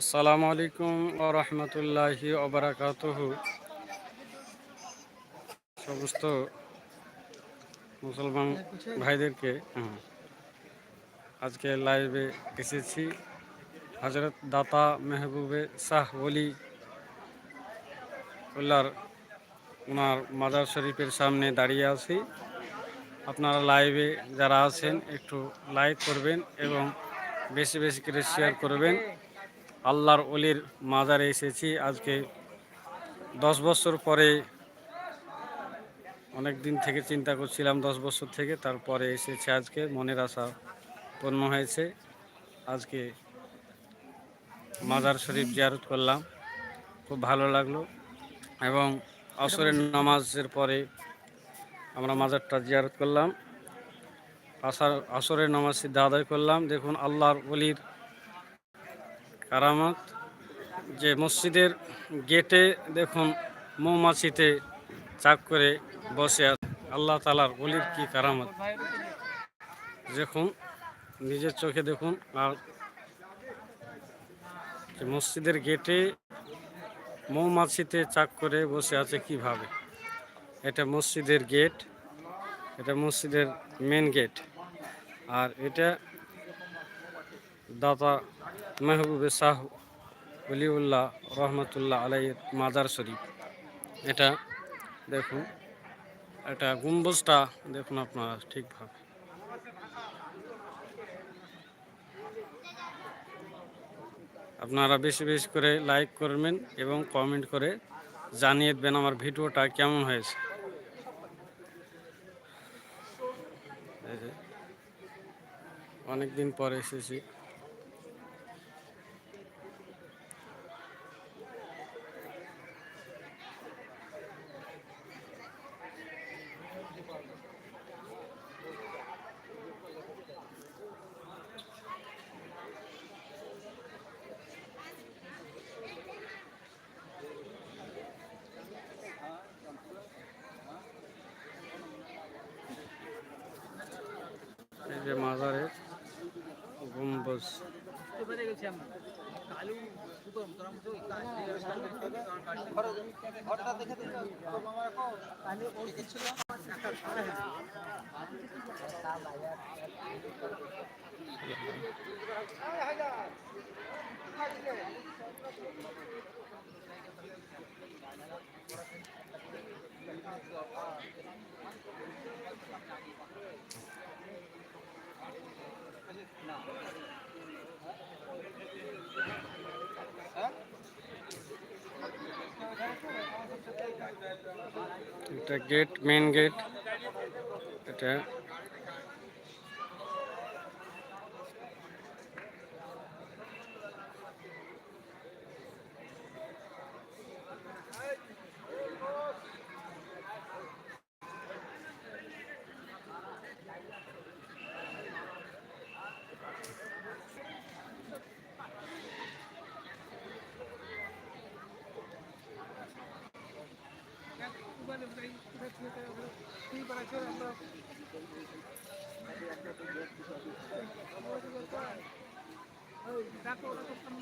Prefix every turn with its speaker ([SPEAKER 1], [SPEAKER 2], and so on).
[SPEAKER 1] আসসালামু আলাইকুম ও রহমতুল্লাহি ওবরাকাতুহ সমস্ত মুসলমান ভাইদেরকে আজকে লাইভে এসেছি হজরত দাতা মেহবুবে শাহ ওলি উল্লার ওনার মাজার শরীফের সামনে দাঁড়িয়ে আছি। আপনারা লাইভে যারা আছেন একটু লাইক করবেন এবং বেশি বেশি করে শেয়ার করবেন। আল্লাহর অলির মাজারে এসেছি। আজকে দশ বছর পরে, অনেক দিন থেকে চিন্তা করছিলাম দশ বছর থেকে, তারপরে এসেছে আজকে, মনের আশা পূর্ণ হয়েছে। আজকে মাজার শরীফ জিয়ারত করলাম, খুব ভালো লাগল। এবং আসরের নামাজের পরে আমরা মাজারটা জিয়ারত করলাম। আসার, আসরের নামাজ সিদ্ধা আদায় করলাম। দেখুন, আল্লাহর অলির কারামত, যে মসজিদের গেটে দেখুন মৌমাছিতে চাক করে বসে আছে। আল্লাহ তালার অলির কি কারামত? দেখুন, নিজের চোখে দেখুন আর মসজিদের গেটে মৌমাছিতে চাক করে বসে আছে কীভাবে? এটা মসজিদের গেট, এটা মসজিদের মেন গেট আর এটা দাতা মেহবুবে শাহ অলিউল্লাহ রহমতুল্লাহ আলাইয়ের মাজার শরীফ। এটা দেখুন এটা গম্বুজটা দেখুন আপনারা ঠিকভাবে। আপনারা বেশি বেশি করে লাইক করবেন এবং কমেন্ট করে জানিয়ে দেবেন আমার ভিডিওটা কেমন হয়েছে। এই যে, অনেক দিন পরে এসেছি। যে মাজারের গম্বুজ এটা গেট মেন গেট এটা আমরা